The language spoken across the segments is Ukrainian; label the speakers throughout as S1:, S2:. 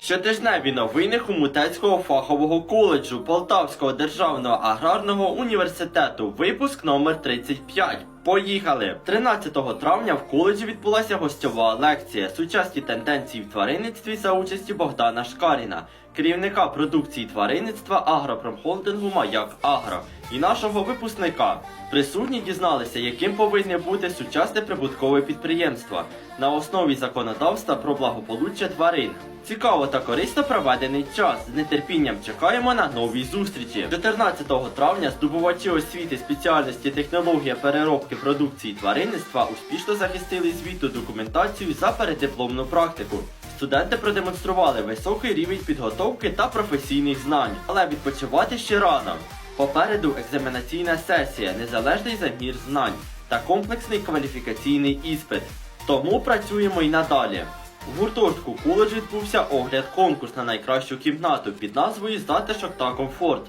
S1: Щотижневі новини Хомутецького фахового коледжу Полтавського державного аграрного університету. Випуск номер 35. Поїхали! 13 травня в коледжі відбулася гостьова лекція Сучасні тенденції в тваринництві за участі Богдана Шкаріна, керівника продукції тваринництва агропромхолдингу Маяк Агро і нашого випускника. Присутні дізналися, яким повинне бути сучасне прибуткове підприємство на основі законодавства про благополуччя тварин. Цікаво та корисно проведений час. З нетерпінням чекаємо на нові зустрічі. 14 травня здобувачі освіти спеціальності технологія переробки продукції тваринництва успішно захистили звіту документацію за передипломну практику. Студенти продемонстрували високий рівень підготовки та професійних знань, але відпочивати ще рано. Попереду екзаменаційна сесія, незалежний замір знань та комплексний кваліфікаційний іспит. Тому працюємо й надалі. У гуртожитку коледжу відбувся огляд конкурс на найкращу кімнату під назвою Затишок та комфорт.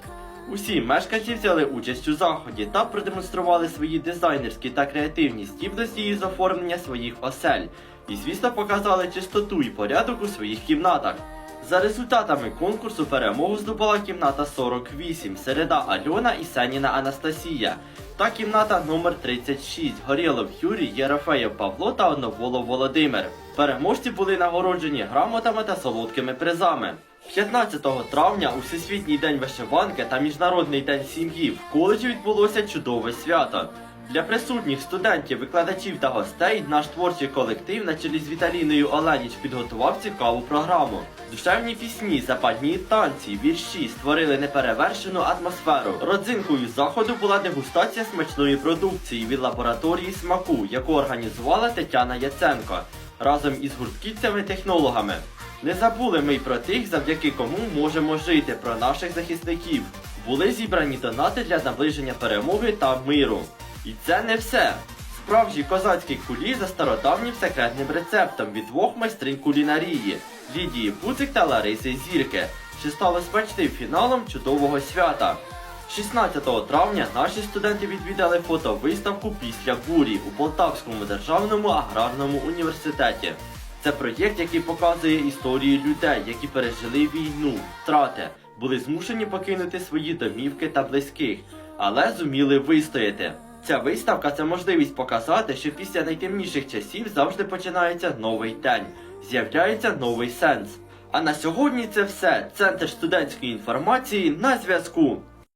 S1: Усі мешканці взяли участь у заході та продемонстрували свої дизайнерські та креативні здібності із оформлення своїх осель. І, звісно, показали чистоту і порядок у своїх кімнатах. За результатами конкурсу перемогу здобула кімната 48, Середа Альона і Сеніна Анастасія. Та кімната номер 36, Горєлов Юрій, Єрофеєв Павло та Одноволов Володимир. Переможці були нагороджені грамотами та солодкими призами. 15 травня у Всесвітній день вишиванки та Міжнародний день сім'ї в коледжі відбулося чудове свято. Для присутніх студентів, викладачів та гостей наш творчий колектив на чолі з Віталіною Оленіч підготував цікаву програму. Душевні пісні, запальні танці, вірші створили неперевершену атмосферу. Родзинкою заходу була дегустація смачної продукції від лабораторії смаку, яку організувала Тетяна Яценко разом із гуртківцями-технологами. Не забули ми й про тих, завдяки кому можемо жити, про наших захисників. Були зібрані донати для наближення перемоги та миру. І це не все. Справжні козацькі кулі за стародавнім секретним рецептом від двох майстринь кулінарії Лідії Пуцик та Лариси Зірки, що стало смачним фіналом чудового свята. 16 травня наші студенти відвідали фотовиставку після бурі у Полтавському державному аграрному університеті. Це проєкт, який показує історії людей, які пережили війну, втрати, були змушені покинути свої домівки та близьких, але зуміли вистояти. Ця виставка це можливість показати, що після найтемніших часів завжди починається новий день, з'являється новий сенс. А на сьогодні це все. Центр студентської інформації на зв'язку.